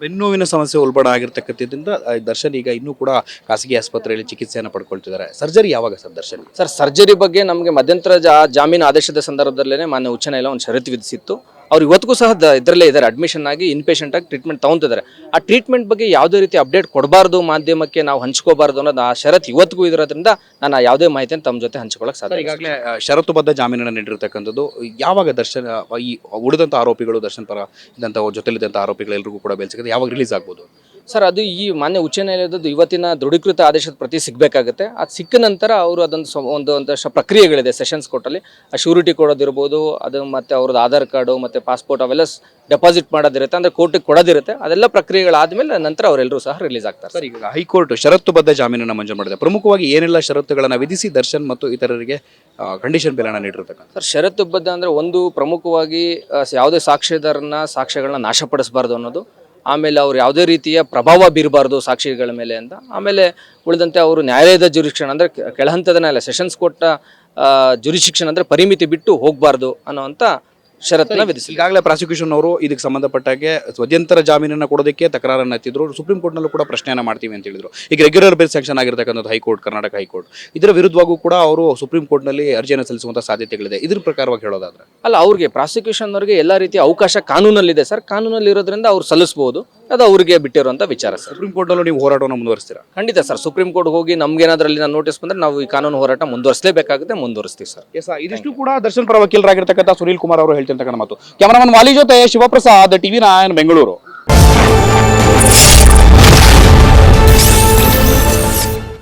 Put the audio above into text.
ಬೆನ್ನೋವಿನ ಸಮಸ್ಯೆ ಉಲ್ಬಣ ಆಗಿರ್ತಕ್ಕಂಥದ್ರಿಂದ ದರ್ಶನ್ ಈಗ ಇನ್ನೂ ಕೂಡ ಖಾಸಗಿ ಆಸ್ಪತ್ರೆಯಲ್ಲಿ ಚಿಕಿತ್ಸೆಯನ್ನು ಪಡ್ಕೊಳ್ತಿದ್ದಾರೆ. ಸರ್ಜರಿ ಯಾವಾಗ ಸರ್ ದರ್ಶನ್? ಸರ್, ಸರ್ಜರಿ ಬಗ್ಗೆ ನಮಗೆ ಮಧ್ಯಂತರ ಜಾಮೀನು ಆದೇಶದ ಸಂದರ್ಭದಲ್ಲೇ ಮಾನ್ಯ ಉಚ್ಚ ನ್ಯಾಯಾಲಯ ಒಂದು ಷರತ್ತು ವಿಧಿಸಿತ್ತು. ಅವ್ರು ಇವತ್ತಿಗೂ ಸಹ ದ- ಇದರಲ್ಲೇ ಇದ್ದಾರೆ ಅಡ್ಮಿಷನ್ ಆಗಿ ಇನ್ಪೇಷೆಂಟ್ ಆಗಿ ಟ್ರೀಟ್ಮೆಂಟ್ ತಗೊಂತಿದ್ದಾರೆ ಆ ಟ್ರೀಟ್ಮೆಂಟ್ ಬಗ್ಗೆ ಯಾವುದೇ ರೀತಿ ಅಪ್ಡೇಟ್ ಕೊಡಬಾರ್ದು ಮಾಧ್ಯಮಕ್ಕೆ ನಾವು ಹಂಚ್ಕೋಬಾರ್ದು ಅನ್ನೋದು ಆ ಷರತ್ತು ಇವತ್ತಿಗೂ ಇರೋದ್ರಿಂದ ನಾನು ಯಾವುದೇ ಮಾಹಿತಿಯನ್ನು ತಮ್ಮ ಜೊತೆ ಹಂಚ್ಕೊಳ್ಳೋಕೆ ಸಾಧ್ಯ. ಈಗಾಗಲೇ ಷರತ್ತುಬದ್ಧ ಜಾಮೀನನ್ನು ನೀಡಿರ್ತಕ್ಕಂಥದ್ದು ಯಾವಾಗ ದರ್ಶನ್ ಈ ಉಳಿದಂಥ ಆರೋಪಿಗಳು ದರ್ಶನ್ ಪರ ಇದ್ದಂಥ ಜೊತೆಲಿದ್ದಂಥ ಆರೋಪಿಗಳೆಲ್ಲರಿಗೂ ಕೂಡ ಬೇಲ್ ಸಿಗುತ್ತೆ ಯಾವಾಗ ರಿಲೀಸ್ ಆಗ್ಬೋದು? ಸರ್ ಅದು ಈ ಮಾನ್ಯ ಉಚ್ಚ ನ್ಯಾಯಾಲಯದ್ದು ಇವತ್ತಿನ ದೃಢೀಕೃತ ಆದೇಶದ ಪ್ರತಿ ಸಿಗಬೇಕಾಗುತ್ತೆ. ಅದು ಸಿಕ್ಕ ನಂತರ ಅವರು ಅದೊಂದು ಸ್ವ- ಒಂದು ಒಂದಷ್ಟು ಪ್ರಕ್ರಿಯೆಗಳಿದೆ ಸೆಷನ್ಸ್ ಕೋರ್ಟಲ್ಲಿ. ಆ ಶ್ಯೂರಿಟಿ ಕೊಡೋದಿರ್ಬೋದು ಅದು ಮತ್ತು ಅವ್ರದ್ದು ಆಧಾರ್ ಕಾರ್ಡು ಮತ್ತು ಪಾಸ್ಪೋರ್ಟ್ ಅವೆಲ್ಲ ಡೆಪಾಸಿಟ್ ಮಾಡೋದಿರುತ್ತೆ. ಅಂದರೆ ಕೋರ್ಟಿಗೆ ಕೊಡೋದಿರುತ್ತೆ. ಅದೆಲ್ಲ ಪ್ರಕ್ರಿಯೆಗಳಾದಮೇಲೆ ನಂತರ ಅವರೆಲ್ಲರೂ ಸಹ ರಿಲೀಸ್ ಆಗ್ತಾರೆ ಸರ್ ಈಗ ಹೈಕೋರ್ಟ್ ಷರತ್ತುಬದ್ಧ ಜಾಮೀನನ್ನು ಮಂಜೂರು ಮಾಡಿದೆ. ಪ್ರಮುಖವಾಗಿ ಏನೆಲ್ಲ ಷರತ್ತುಗಳನ್ನು ವಿಧಿಸಿ ದರ್ಶನ್ ಮತ್ತು ಇತರರಿಗೆ ಕಂಡೀಷನ್ ಬೇಲನ್ನು ನೀಡಿರ್ತಕ್ಕಂಥ ಸರ್ ಷರತ್ತುಬದ್ಧ ಅಂದರೆ ಒಂದು ಪ್ರಮುಖವಾಗಿ ಆ, ಯಾವುದೇ ಸಾಕ್ಷ್ಯದಾರನ್ನ ಸಾಕ್ಷ್ಯಗಳನ್ನ ನಾಶಪಡಿಸಬಾರ್ದು ಅನ್ನೋದು. ಆಮೇಲೆ ಅವ್ರು ಯಾವುದೇ ರೀತಿಯ ಪ್ರಭಾವ ಬೀರಬಾರ್ದು ಸಾಕ್ಷಿಗಳ ಮೇಲೆ ಅಂತ. ಆಮೇಲೆ ಉಳಿದಂತೆ ಅವರು ನ್ಯಾಯಾಲಯದ ಜುರಿಕ್ಷನ್ ಅಂದರೆ ಕೆಳಹಂತದ ನ್ಯಾಯಾಲಯ, ಸೆಷನ್ಸ್ ಕೊಟ್ಟ ಜುರಿಶಿಕ್ಷಣ ಅಂದರೆ ಪರಿಮಿತಿ ಬಿಟ್ಟು ಹೋಗಬಾರ್ದು ಅನ್ನೋವಂಥ ಷರತ್ತನ್ನ ವಿಧಿಸಿ ಈಗಾಗಲೇ ಪ್ರಾಸಿಕ್ಯೂಷನ್ ಅವರು ಇದಕ್ಕೆ ಸಂಬಂಧಪಟ್ಟಾಗೆ ಮಧ್ಯಂತರ ಜಾಮೀನನ್ನು ಕೊಡೋದಕ್ಕೆ ತಕರಾರನ್ನು ಎತ್ತಿದ್ರು. ಸುಪ್ರೀಂ ಕೋರ್ಟ್ನಲ್ಲೂ ಕೂಡ ಪ್ರಶ್ನೆಯನ್ನು ಮಾಡ್ತೀವಿ ಅಂತ ಹೇಳಿದ್ರು. ಈಗ ರೆಗ್ಯುಲರ್ ಬೇಸ್ ಸೆಕ್ಷನ್ ಆಗಿರ್ತಕ್ಕಂಥದ್ದು high court Karnataka high court ಇದರ ವಿರುದ್ಧವಾಗೂ ಕೂಡ ಅವರು ಸುಪ್ರೀಂ ಕೋರ್ಟ್ನಲ್ಲಿ ಅರ್ಜಿಯನ್ನು ಸಲ್ಲಿಸುವಂಥ ಸಾಧ್ಯತೆಗಳಿದೆ. ಇದ್ರ ಪ್ರಕಾರವಾಗಿ ಹೇಳೋದಾದ್ರೆ. ಅಲ್ಲ ಅವ್ರಿಗೆ ಪ್ರಾಸಿಕ್ಯೂಷನ್ ಅವರಿಗೆ ಎಲ್ಲ ರೀತಿಯ ಅವಕಾಶ ಕಾನೂನಲ್ಲಿದೆ ಸರ್. ಕಾನೂನಲ್ಲಿ ಇರೋದ್ರಿಂದ ಅವ್ರು ಸಲ್ಲಿಸ್ಬೋದು. ಅದು ಅವರಿಗೆ ಬಿಟ್ಟಿರುವಂಥ ವಿಚಾರ ಸರ್. ಸುಪ್ರೀಂ ಕೋರ್ಟಲ್ಲೂ ನೀವು ಹೋರಾಟವನ್ನು ಮುಂದುವರಿಸ್ತೀರಾ? ಖಂಡಿತ ಸರ್. ಸುಪ್ರೀಂ ಕೋರ್ಟ್ ಹೋಗಿ ನಮ್ಗೇನಾದ್ರಲ್ಲಿ ನಾನು ನೋಟಿಸ್ ಬಂದ್ರೆ ನಾವು ಈ ಕಾನೂನು ಹೋರಾಟ ಮುಂದುವರಿಸಲೇಬೇಕಾಗುತ್ತೆ ಮುಂದುವರಿಸ್ತೀವಿ ಸರ್. ಎಸ್ ಇದಿಷ್ಟು ಕೂಡ ದರ್ಶನ್ ಪರ ವಕೀಲರಾಗಿರ್ತಕ್ಕಂಥ ಸುನೀಲ್ ಕುಮಾರ್ ಅವರು ಹೇಳ್ತಿರ್ತಕ್ಕಂಥ ಮಾತು. ಕ್ಯಾಮರಾಮನ್ ವಾಲಿ ಜೊತೆ ಶಿವಪ್ರಸಾದ್ ಟಿವಿ ನಾಯನ್ ಬೆಂಗಳೂರು.